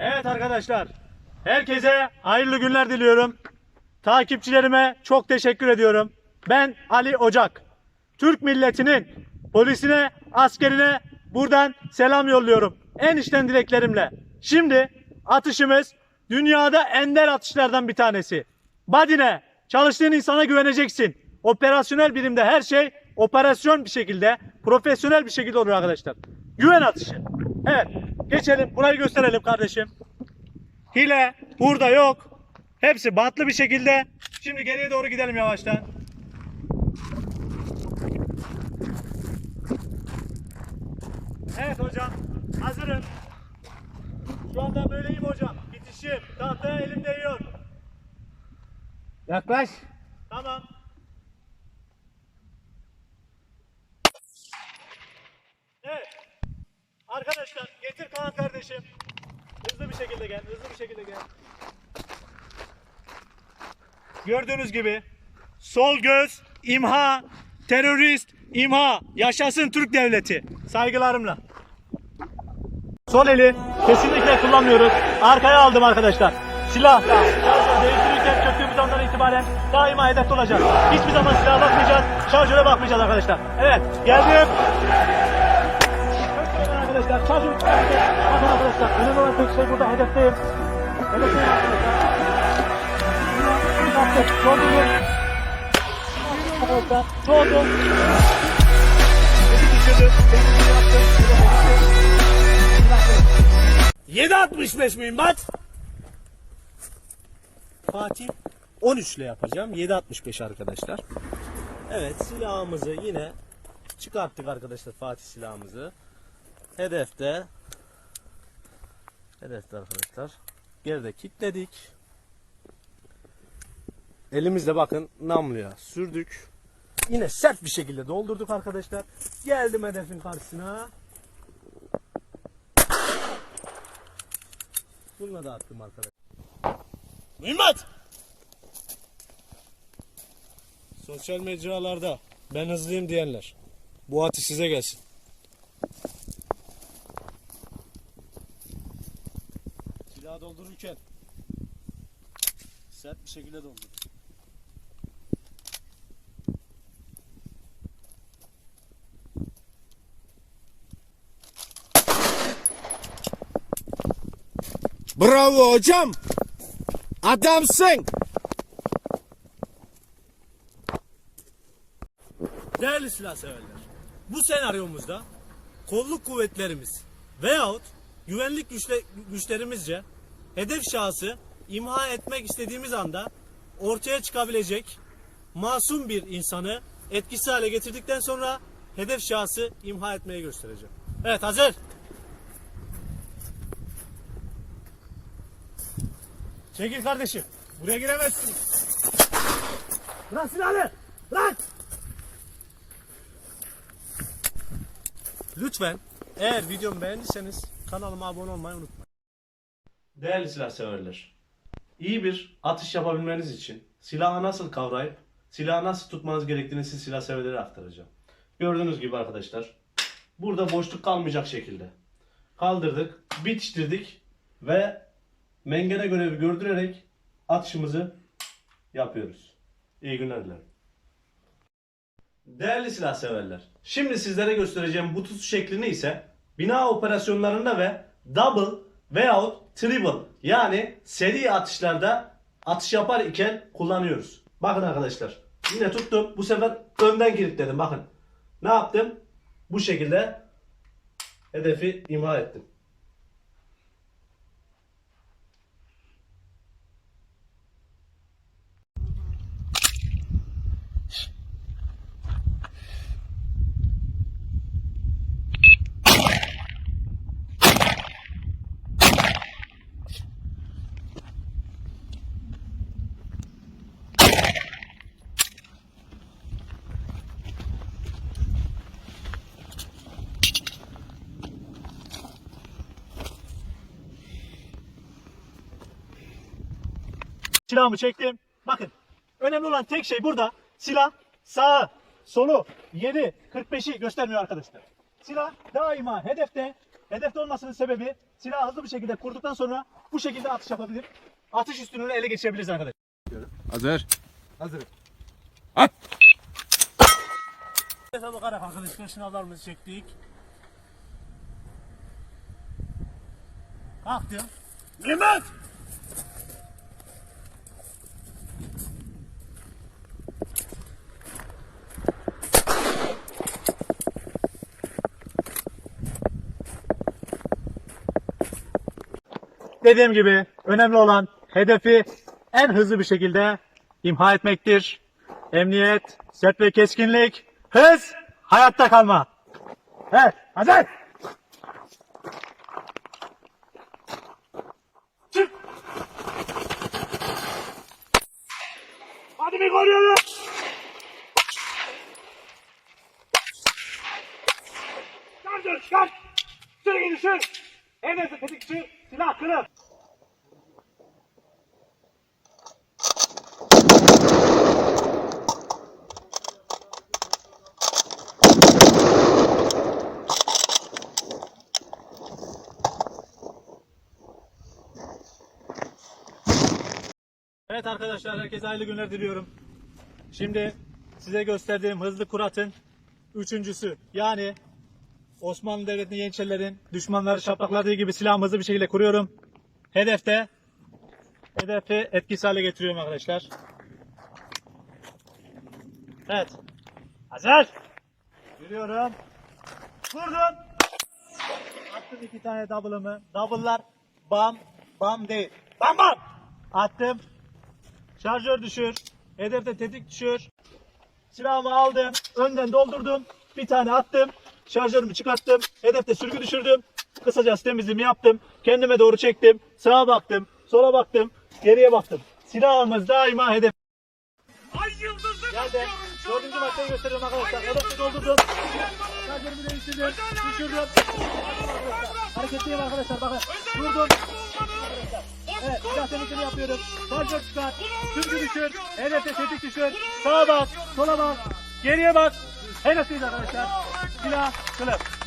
Evet arkadaşlar. Herkese hayırlı günler diliyorum. Takipçilerime çok teşekkür ediyorum. Ben Ali Ocak. Türk milletinin polisine, askerine buradan selam yolluyorum. En içten dileklerimle. Şimdi atışımız dünyada ender atışlardan bir tanesi. Badine, çalıştığın insana güveneceksin. Operasyonel birimde her şey operasyon bir şekilde, profesyonel bir şekilde olur arkadaşlar. Güven atışı. Evet, geçelim. Burayı gösterelim kardeşim. Hile burada yok. Hepsi bantlı bir şekilde. Şimdi geriye doğru gidelim yavaştan. Evet hocam. Hazırım. Şu anda böyleyim hocam. Bitişim. Tahta elim değiyor. Yaklaş. Tamam. Evet. Arkadaşlar getir Kaan kardeşim. Hızlı bir şekilde gel. Hızlı bir şekilde gel. Gördüğünüz gibi sol göz imha terörist imha yaşasın Türk devleti. Saygılarımla. Sol eli kesinlikle kullanmıyoruz. Arkaya aldım arkadaşlar. Silah değiştirirken çöktüğümüz andan itibaren daima hedefte olacak. Hiçbir zaman silaha bakmayacağız. Şarjöre bakmayacağız arkadaşlar. Evet geldim. Arkadaşlar şarjör. Bakın arkadaşlar önemli olan tek şey burada hedefteyim. Hedefteyim arkadaşlar. Doldurdum. Arkadaşlar doldum. Beni yaptım. 7.65 mühimmat. Fatih 13 ile yapacağım. 7.65 arkadaşlar. Evet silahımızı yine çıkarttık arkadaşlar Fatih silahımızı. Hedefte Hedefte arkadaşlar. Geride kilitledik. Elimizle bakın namluya sürdük. Yine sert bir şekilde doldurduk arkadaşlar. Geldim hedefin karşısına. Bununla da attım arkadaşlar. Mühimmat! Sosyal mecralarda ben hızlıyım diyenler. Bu atı size gelsin. Silah doldururken sert bir şekilde doldur. Bravo hocam. Adamsın. Değerli silah severler, bu senaryomuzda kolluk kuvvetlerimiz veyahut güvenlik güçle, güçlerimizce hedef şahsı imha etmek istediğimiz anda ortaya çıkabilecek masum bir insanı etkisiz hale getirdikten sonra hedef şahsı imha etmeye göstereceğim. Evet hazır. Çekil kardeşim. Buraya giremezsin. Bırak silahını. Bırak. Lütfen eğer videomu beğendiyseniz kanalıma abone olmayı unutmayın. Değerli silah severler. İyi bir atış yapabilmeniz için silahı nasıl kavrayıp silahı nasıl tutmanız gerektiğini siz silah severlere aktaracağım. Gördüğünüz gibi arkadaşlar burada boşluk kalmayacak şekilde kaldırdık, bitiştirdik ve mengene görevi gördürerek atışımızı yapıyoruz. İyi günler dilerim. Değerli silah severler, şimdi sizlere göstereceğim bu tutuş şeklini ise bina operasyonlarında ve double veyahut triple yani seri atışlarda atış yapar iken kullanıyoruz. Bakın arkadaşlar, yine tuttum. Bu sefer önden kilitledim. Bakın, ne yaptım? Bu şekilde hedefi imha ettim. Silahımı çektim. Bakın. Önemli olan tek şey burada. Silah sağı, solu, 7, 45'i göstermiyor arkadaşlar. Silah daima hedefte. Hedefte olmasının sebebi Silahı hızlı bir şekilde kurduktan sonra bu şekilde atış yapabilir. Atış üstünlüğünü ele geçirebiliriz arkadaşlar. Hazır. Hedefe bakarak arkadaşlar şınavlarımızı çektik. Kalktım. Mehmet! Dediğim gibi önemli olan hedefi en hızlı bir şekilde imha etmektir. Emniyet, sert ve keskinlik, hız, hayatta kalma. Evet, hazır. Çık. Hadi bir koruyorum. Çıkar, çıkar. Sür gidin, sür. Hedefi tetikçi, silah kırıp. Evet arkadaşlar herkese hayırlı günler diliyorum. Şimdi size gösterdiğim hızlı kuratın üçüncüsü. Yani Osmanlı Devleti'nin Yeniçerilerin düşmanları şaplakladığı gibi silahımı hızlı bir şekilde kuruyorum. Hedefte hedefi etkisiz hale getiriyorum arkadaşlar. Evet. Hazır. Yürüyorum. Vurdum. Attım iki tane double'ımı. Double'lar bam bam değil. Bam bam. Attım. Şarjör düşür. Hedefte tetik düşür. Silahımı aldım. Önden doldurdum. Bir tane attım. Şarjörümü çıkarttım. Hedefte sürgü düşürdüm. Kısaca temizliğimi yaptım. Kendime doğru çektim. Sağa baktım. Sola baktım. Geriye baktım. Silahımız daima hedef. Ay yıldızı Geldim. Dördüncü maddeyi gösteriyorum arkadaşlar. Hedefte doldurdum. Şarjörümü değiştirdim. Düşürdüm. Hareketliyim arkadaşlar bakın. Durdum. Evet, silah temizliğini yapıyorum. Şarjör çıkar, sürgü düşür, hedefte tetik düşür, sağa bak, sola bak, geriye bak. Hedefteyiz arkadaşlar. Silah, kılıf.